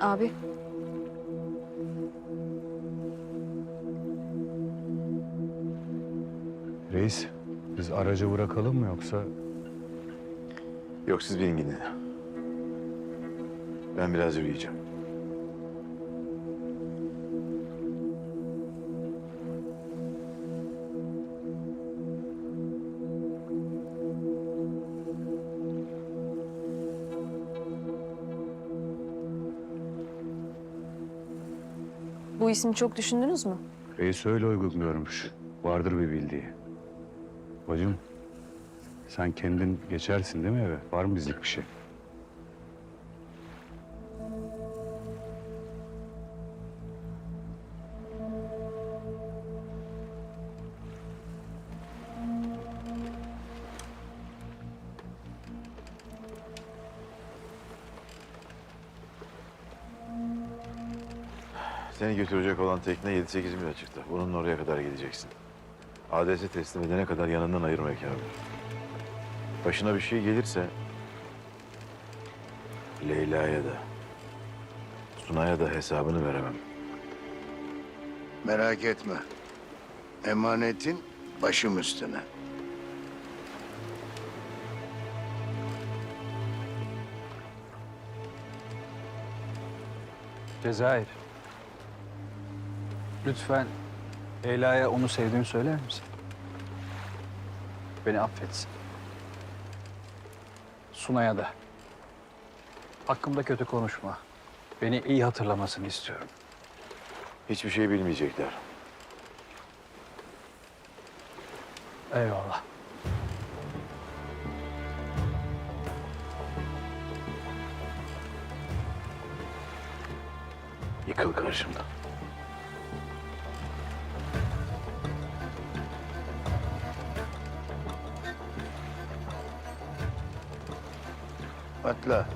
Abi. Reis, biz aracı bırakalım mı yoksa... Yok siz binin gidin. Ben biraz yürüyeceğim. Bu ismi çok düşündünüz mü? Reis öyle uygun görmüş. Vardır bir bildiği. Bacım, sen kendin geçersin değil mi eve? Var mı bizlik bir şey? Seni götürecek olan tekne 7-8 mil açıkta. Bunun oraya kadar gideceksin. Adresi teslim edene kadar yanından ayırma Kamil. Başına bir şey gelirse... Leyla'ya da... Sunay'a da hesabını veremem. Merak etme. Emanetin başım üstüne. Cezayir. Lütfen Leyla'ya onu sevdiğimi söyler misin? Beni affetsin. Sunay'a da. Hakkımda kötü konuşma. Beni iyi hatırlamasını istiyorum. Hiçbir şey bilmeyecekler. Eyvallah. Yıkıl karşımdan. Atla.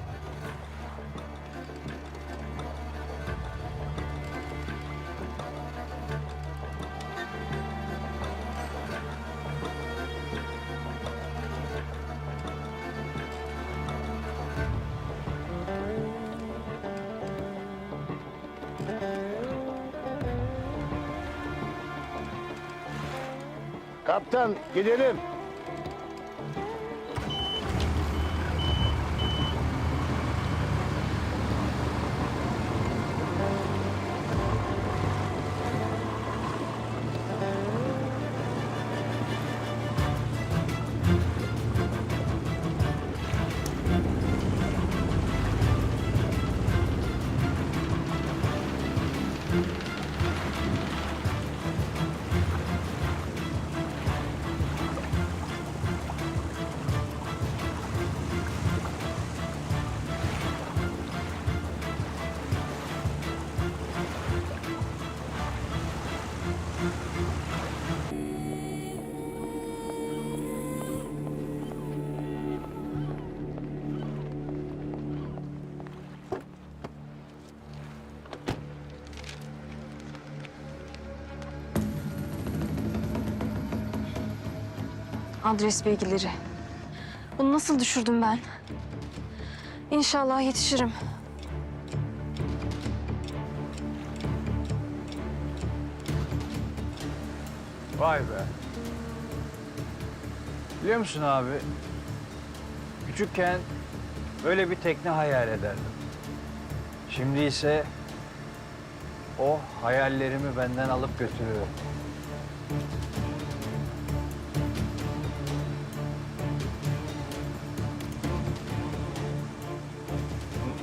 Kaptan gidelim. Adres bilgileri. Bunu nasıl düşürdüm ben? İnşallah yetişirim. Vay be. Biliyor musun abi? Küçükken böyle bir tekne hayal ederdim. Şimdi ise o hayallerimi benden alıp götürüyor.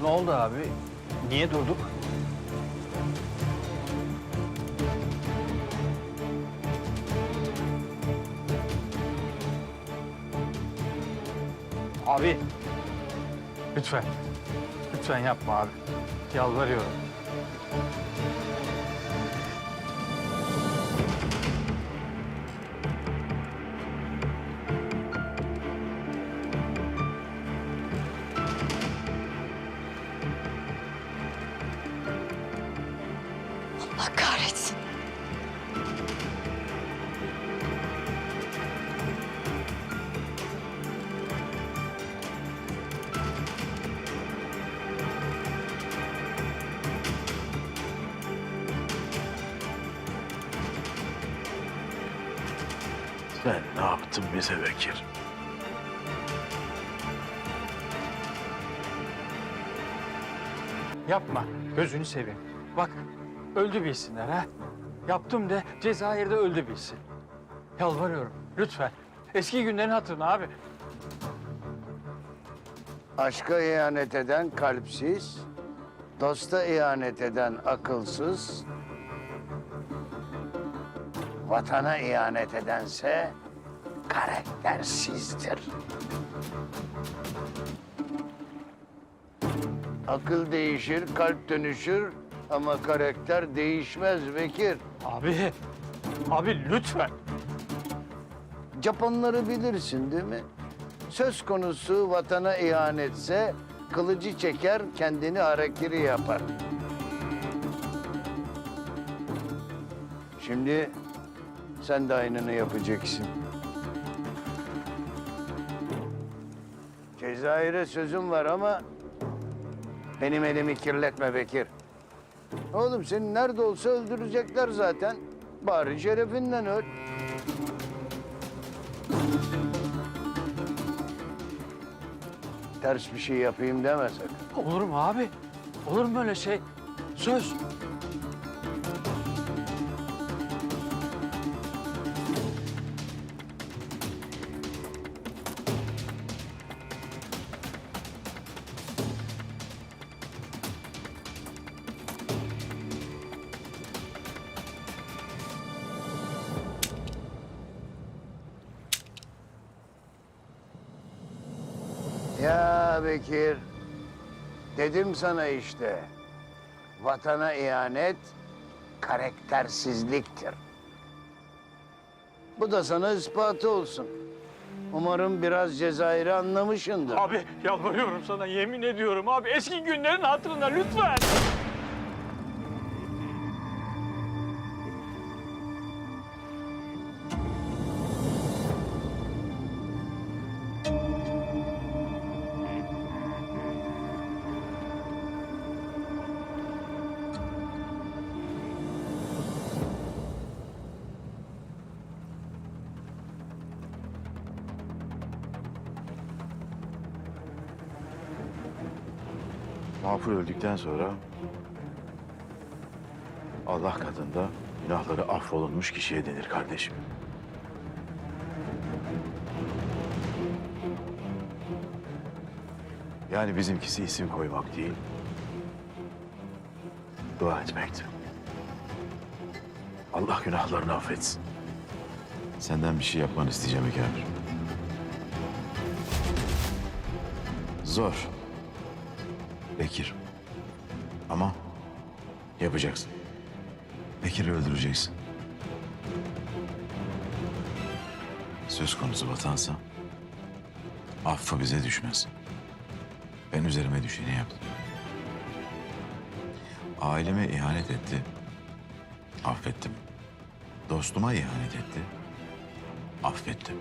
Oldu abi? Niye durduk? Abi. Lütfen. Lütfen yapma abi. Yalvarıyorum. Allah kahretsin. Sen ne yaptın bize Bekir? Yapma. Gözünü seveyim. Bak öldü bilsinler ha. Yaptım de Cezayir'de öldü bilsin. Yalvarıyorum lütfen. Eski günlerin hatırına abi. Aşka ihanet eden kalpsiz, dosta ihanet eden akılsız, vatana ihanet edense karaktersizdir. Akıl değişir, kalp dönüşür ama karakter değişmez Bekir. Abi, abi lütfen. Japonları bilirsin değil mi? Söz konusu vatana ihanetse kılıcı çeker kendini harekiri yapar. Şimdi sen de aynını yapacaksın. Cezayir'e sözüm var ama benim elimi kirletme Bekir. Oğlum seni nerede olsa öldürecekler zaten. Bari şerefinden öl. Ters bir şey yapayım deme sakın. Olur mu abi? Olur mu öyle şey? Söz. Ya Bekir, dedim sana işte. Vatana ihanet karaktersizliktir. Bu da sana ispatı olsun. Umarım biraz Cezayir'i anlamışsındır. Abi yalvarıyorum sana yemin ediyorum abi. Eski günlerin hatırına lütfen. Mağfur öldükten sonra Allah katında günahları affolunmuş kişiye denir kardeşim. Yani bizimkisi isim koymak değil, dua etmekti. Allah günahlarını affetsin. Senden bir şey yapmanı isteyeceğim Bekir. Zor. Bekir. Ama yapacaksın. Bekir'i öldüreceksin. Söz konusu vatansa affı bize düşmez. Ben üzerime düşeni yaptım. Aileme ihanet etti. Affettim. Dostuma ihanet etti. Affettim.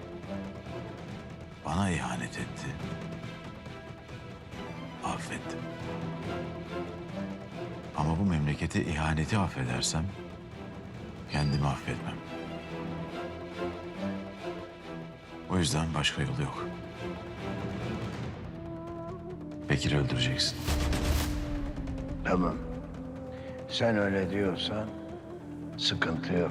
Bana ihanet etti. Affettim. Ama bu memlekete ihaneti affedersem kendimi affetmem. O yüzden başka yolu yok. Bekir'i öldüreceksin. Tamam. Sen öyle diyorsan sıkıntı yok.